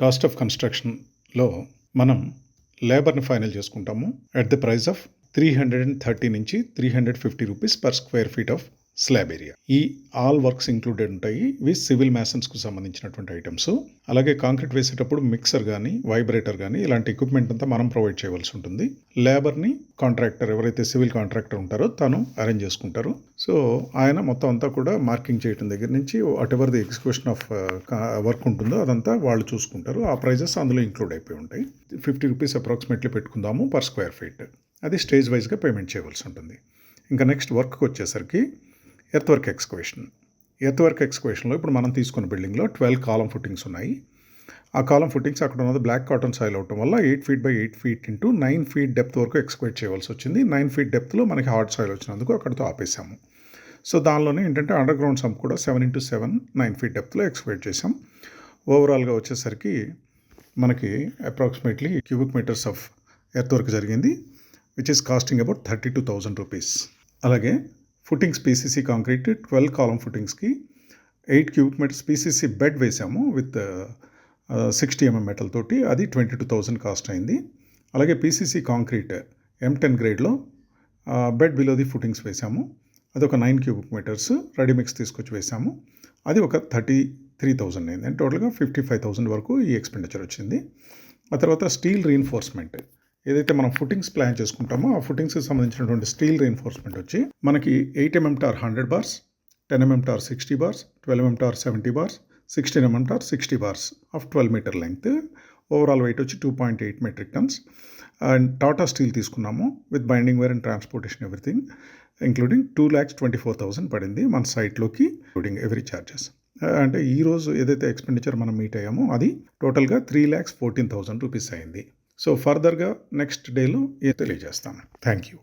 Cost of కన్స్ట్రక్షన్లో మనం లేబర్ని ఫైనల్ చేసుకుంటాము. At the price of three hundred and thirty నుంచి three hundred fifty rupees per square feet of slab area ఈ all works included ఉంటాయి. ఇవి సివిల్ మ్యాసన్స్కు సంబంధించినటువంటి ఐటమ్స్ అలాగే కాంక్రీట్ వేసేటప్పుడు మిక్సర్ కానీ వైబ్రేటర్ కానీ ఇలాంటి ఎక్విప్మెంట్ అంతా మనం ప్రొవైడ్ చేయవలసి ఉంటుంది. లేబర్ని కాంట్రాక్టర్ ఎవరైతే సివిల్ కాంట్రాక్టర్ ఉంటారో తను అరేంజ్ చేసుకుంటారు. సో ఆయన మొత్తం అంతా కూడా మార్కింగ్ చేయడం దగ్గర నుంచి whatever the execution of work ఉంటుందో అదంతా వాళ్ళు చూసుకుంటారు. ఆ ప్రైజెస్ అందులో ఇంక్లూడ్ అయిపోయి ఉంటాయి. ఫిఫ్టీ రూపీస్ అప్రాక్సిమేట్లీ పెట్టుకుందాము పర్ స్క్వేర్ ఫీట్ అది స్టేజ్ వైజ్గా పేమెంట్ చేయవలసి ఉంటుంది. ఇంకా నెక్స్ట్ వర్క్కి వచ్చేసరికి earth work excavation earth work ఎక్స్కవేషన్లో ఇప్పుడు మనం తీసుకున్న బిల్డింగ్లో ట్వెల్వ్ కాలం ఫుట్టింగ్స్ ఉన్నాయి. ఆ కాలం ఫుట్టింగ్స్ అక్కడ ఉన్నది బ్లాక్ కాటన్ సాయిల్ అవటం వల్ల eight feet by eight feet into nine feet depth వరకు ఎక్స్క్వేట్ చేయవలసి వచ్చింది. నైన్ ఫీట్ డెప్త్లో మనకి హార్డ్ సాయిల్ వచ్చినందుకు అక్కడితో ఆపేసాము సో దానిలోనే ఏంటంటే అండర్ గ్రౌండ్ సంప్ కూడా seven into seven nine feet డెప్త్లో excavate చేసాం ఓవరాల్గా వచ్చేసరికి మనకి approximately cubic metres of earth work జరిగింది which is costing about thirty two thousand rupees అలాగే footings PCC concrete twelve column ఫుటింగ్స్కి eight cubic metres PCC bed వేసాము with sixty M M metal తోటి. అది twenty two thousand cost అయింది. అలాగే PCC concrete M ten గ్రేడ్లో bed below the footings వేసాము. అది ఒక నైన్ క్యూబిక్ మీటర్స్ రెడీమిక్స్ తీసుకొచ్చి వేసాము. అది ఒక థర్టీ త్రీ థౌజండ్ అయింది. అంటే టోటల్గా ఫిఫ్టీ ఫైవ్ థౌజండ్ వరకు ఈ ఎక్స్పెండిచర్ వచ్చింది. ఆ తర్వాత స్టీల్ రీఎన్ఫోర్స్మెంట్ ఏదైతే మనం ఫుటింగ్స్ ప్లాన్ చేసుకుంటామో ఆ ఫుటింగ్స్కి సంబంధించినటువంటి స్టీల్ రీఎన్ఫోర్స్మెంట్ వచ్చి మనకి eight mm tor hundred bars ten mm tor sixty bars twelve mm tor seventy bars sixteen mm tor sixty bars of twelve metre length overall weight వచ్చి two point eight metric tons and Tata steel తీసుకున్నాము with binding wire and transportation everything including two lakhs twenty four thousand పడింది మన సైట్లోకి including every charges అంటే ఈ రోజు ఏదైతే expenditure మనం meet అయ్యామో అది టోటల్గా three lakhs fourteen thousand rupees అయింది. సో ఫర్దర్గా నెక్స్ట్ డేలో ఏ తెలియజేస్తాను. Thank you.